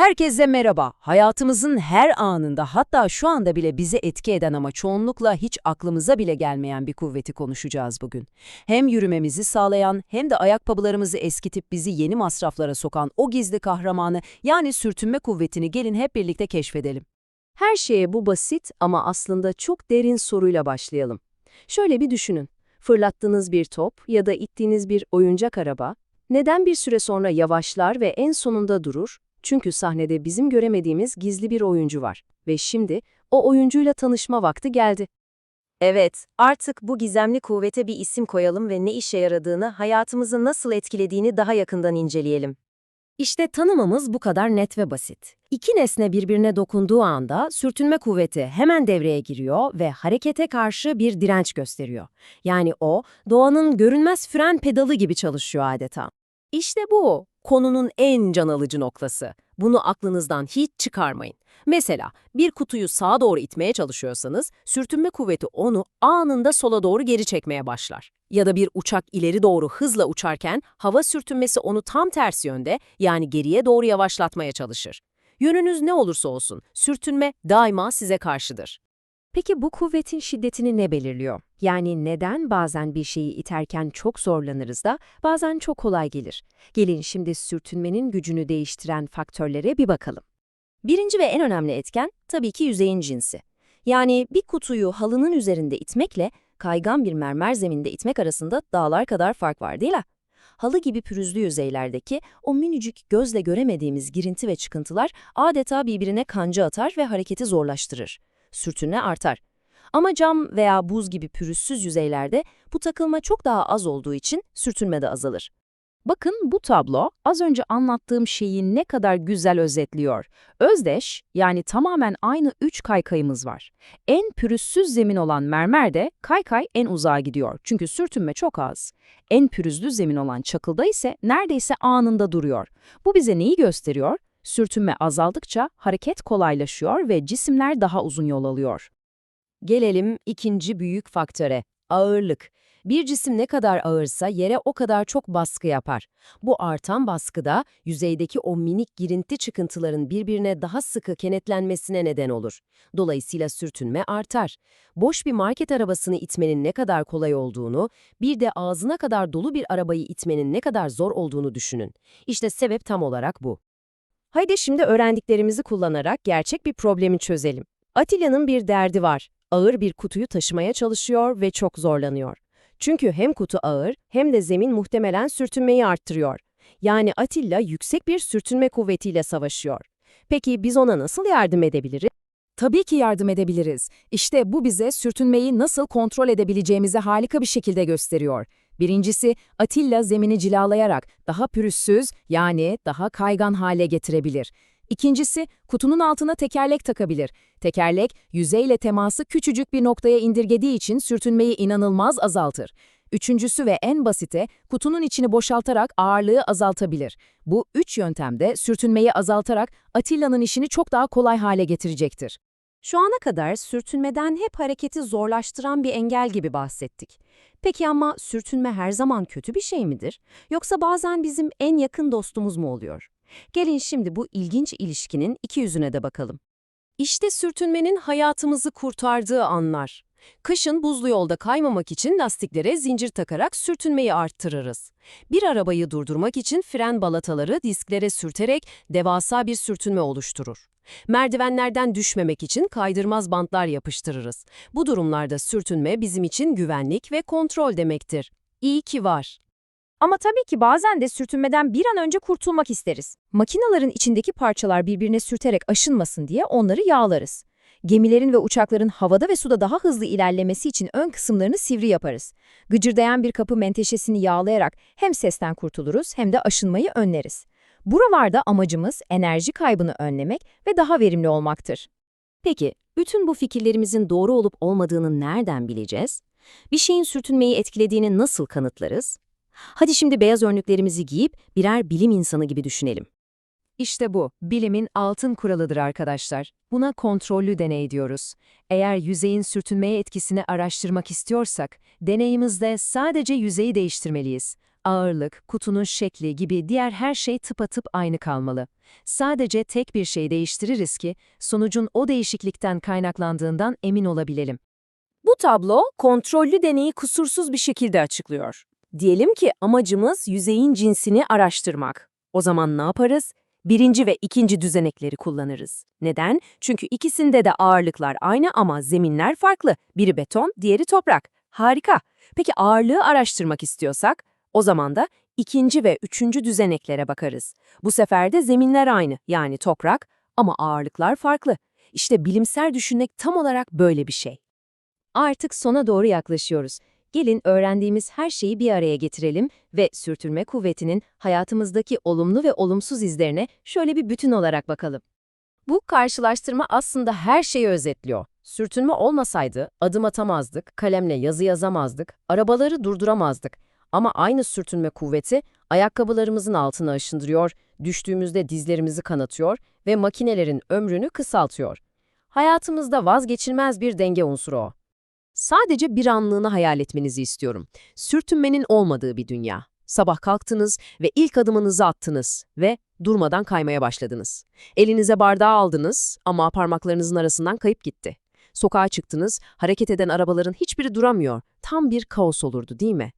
Herkese merhaba. Hayatımızın her anında hatta şu anda bile bizi etki eden ama çoğunlukla hiç aklımıza bile gelmeyen bir kuvveti konuşacağız bugün. Hem yürümemizi sağlayan hem de ayakkabılarımızı eskitip bizi yeni masraflara sokan o gizli kahramanı yani sürtünme kuvvetini gelin hep birlikte keşfedelim. Her şeye bu basit ama aslında çok derin soruyla başlayalım. Şöyle bir düşünün. Fırlattığınız bir top ya da ittiğiniz bir oyuncak araba neden bir süre sonra yavaşlar ve en sonunda durur? Çünkü sahnede bizim göremediğimiz gizli bir oyuncu var ve şimdi o oyuncuyla tanışma vakti geldi. Evet, artık bu gizemli kuvvete bir isim koyalım ve ne işe yaradığını, hayatımızı nasıl etkilediğini daha yakından inceleyelim. İşte tanımımız bu kadar net ve basit. İki nesne birbirine dokunduğu anda sürtünme kuvveti hemen devreye giriyor ve harekete karşı bir direnç gösteriyor. Yani o, doğanın görünmez fren pedalı gibi çalışıyor adeta. İşte bu, konunun en can alıcı noktası. Bunu aklınızdan hiç çıkarmayın. Mesela bir kutuyu sağa doğru itmeye çalışıyorsanız, sürtünme kuvveti onu anında sola doğru geri çekmeye başlar. Ya da bir uçak ileri doğru hızla uçarken, hava sürtünmesi onu tam tersi yönde, yani geriye doğru yavaşlatmaya çalışır. Yönünüz ne olursa olsun, sürtünme daima size karşıdır. Peki bu kuvvetin şiddetini ne belirliyor? Yani neden bazen bir şeyi iterken çok zorlanırız da bazen çok kolay gelir? Gelin şimdi sürtünmenin gücünü değiştiren faktörlere bir bakalım. Birinci ve en önemli etken tabii ki yüzeyin cinsi. Yani bir kutuyu halının üzerinde itmekle kaygan bir mermer zeminde itmek arasında dağlar kadar fark var değil mi? Halı gibi pürüzlü yüzeylerdeki o minicik gözle göremediğimiz girinti ve çıkıntılar adeta birbirine kanca atar ve hareketi zorlaştırır sürtünme artar. Ama cam veya buz gibi pürüzsüz yüzeylerde bu takılma çok daha az olduğu için sürtünme de azalır. Bakın bu tablo az önce anlattığım şeyi ne kadar güzel özetliyor. Özdeş yani tamamen aynı üç kaykayımız var. En pürüzsüz zemin olan mermerde kaykay en uzağa gidiyor çünkü sürtünme çok az. En pürüzlü zemin olan çakılda ise neredeyse anında duruyor. Bu bize neyi gösteriyor? Sürtünme azaldıkça hareket kolaylaşıyor ve cisimler daha uzun yol alıyor. Gelelim ikinci büyük faktöre, ağırlık. Bir cisim ne kadar ağırsa yere o kadar çok baskı yapar. Bu artan baskıda yüzeydeki o minik girinti çıkıntıların birbirine daha sıkı kenetlenmesine neden olur. Dolayısıyla sürtünme artar. Boş bir market arabasını itmenin ne kadar kolay olduğunu, bir de ağzına kadar dolu bir arabayı itmenin ne kadar zor olduğunu düşünün. İşte sebep tam olarak bu. Haydi şimdi öğrendiklerimizi kullanarak gerçek bir problemi çözelim. Atilla'nın bir derdi var. Ağır bir kutuyu taşımaya çalışıyor ve çok zorlanıyor. Çünkü hem kutu ağır hem de zemin muhtemelen sürtünmeyi arttırıyor. Yani Atilla yüksek bir sürtünme kuvvetiyle savaşıyor. Peki biz ona nasıl yardım edebiliriz? Tabii ki yardım edebiliriz. İşte bu bize sürtünmeyi nasıl kontrol edebileceğimizi harika bir şekilde gösteriyor. Birincisi, Atilla zemini cilalayarak daha pürüzsüz yani daha kaygan hale getirebilir. İkincisi, kutunun altına tekerlek takabilir. Tekerlek, yüzeyle teması küçücük bir noktaya indirgediği için sürtünmeyi inanılmaz azaltır. Üçüncüsü ve en basite, kutunun içini boşaltarak ağırlığı azaltabilir. Bu üç yöntemde sürtünmeyi azaltarak Atilla'nın işini çok daha kolay hale getirecektir. Şu ana kadar sürtünmeden hep hareketi zorlaştıran bir engel gibi bahsettik. Peki ama sürtünme her zaman kötü bir şey midir? Yoksa bazen bizim en yakın dostumuz mu oluyor? Gelin şimdi bu ilginç ilişkinin iki yüzüne de bakalım. İşte sürtünmenin hayatımızı kurtardığı anlar. Kışın buzlu yolda kaymamak için lastiklere zincir takarak sürtünmeyi arttırırız. Bir arabayı durdurmak için fren balataları disklere sürterek devasa bir sürtünme oluşturur. Merdivenlerden düşmemek için kaydırmaz bantlar yapıştırırız. Bu durumlarda sürtünme bizim için güvenlik ve kontrol demektir. İyi ki var. Ama tabii ki bazen de sürtünmeden bir an önce kurtulmak isteriz. Makinaların içindeki parçalar birbirine sürterek aşınmasın diye onları yağlarız. Gemilerin ve uçakların havada ve suda daha hızlı ilerlemesi için ön kısımlarını sivri yaparız. Gıcırdayan bir kapı menteşesini yağlayarak hem sesten kurtuluruz hem de aşınmayı önleriz. Buralarda amacımız enerji kaybını önlemek ve daha verimli olmaktır. Peki, bütün bu fikirlerimizin doğru olup olmadığını nereden bileceğiz? Bir şeyin sürtünmeyi etkilediğini nasıl kanıtlarız? Hadi şimdi beyaz önlüklerimizi giyip birer bilim insanı gibi düşünelim. İşte bu, bilimin altın kuralıdır arkadaşlar. Buna kontrollü deney diyoruz. Eğer yüzeyin sürtünmeye etkisini araştırmak istiyorsak, deneyimizde sadece yüzeyi değiştirmeliyiz. Ağırlık, kutunun şekli gibi diğer her şey tıpatıp aynı kalmalı. Sadece tek bir şey değiştiririz ki sonucun o değişiklikten kaynaklandığından emin olabilelim. Bu tablo kontrollü deneyi kusursuz bir şekilde açıklıyor. Diyelim ki amacımız yüzeyin cinsini araştırmak. O zaman ne yaparız? Birinci ve ikinci düzenekleri kullanırız. Neden? Çünkü ikisinde de ağırlıklar aynı ama zeminler farklı. Biri beton, diğeri toprak. Harika. Peki ağırlığı araştırmak istiyorsak? O zaman da ikinci ve üçüncü düzeneklere bakarız. Bu sefer de zeminler aynı yani toprak ama ağırlıklar farklı. İşte bilimsel düşünmek tam olarak böyle bir şey. Artık sona doğru yaklaşıyoruz. Gelin öğrendiğimiz her şeyi bir araya getirelim ve sürtünme kuvvetinin hayatımızdaki olumlu ve olumsuz izlerine şöyle bir bütün olarak bakalım. Bu karşılaştırma aslında her şeyi özetliyor. Sürtünme olmasaydı adım atamazdık, kalemle yazı yazamazdık, arabaları durduramazdık. Ama aynı sürtünme kuvveti ayakkabılarımızın altına aşındırıyor, düştüğümüzde dizlerimizi kanatıyor ve makinelerin ömrünü kısaltıyor. Hayatımızda vazgeçilmez bir denge unsuru o. Sadece bir anlığına hayal etmenizi istiyorum. Sürtünmenin olmadığı bir dünya. Sabah kalktınız ve ilk adımınızı attınız ve durmadan kaymaya başladınız. Elinize bardağı aldınız ama parmaklarınızın arasından kayıp gitti. Sokağa çıktınız, hareket eden arabaların hiçbiri duramıyor. Tam bir kaos olurdu değil mi?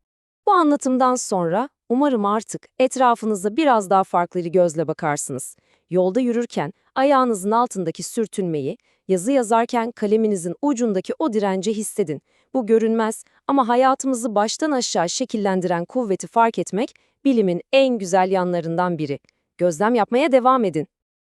Bu anlatımdan sonra umarım artık etrafınıza biraz daha farklı gözle bakarsınız. Yolda yürürken ayağınızın altındaki sürtünmeyi, yazı yazarken kaleminizin ucundaki o direnci hissedin. Bu görünmez ama hayatımızı baştan aşağı şekillendiren kuvveti fark etmek bilimin en güzel yanlarından biri. Gözlem yapmaya devam edin.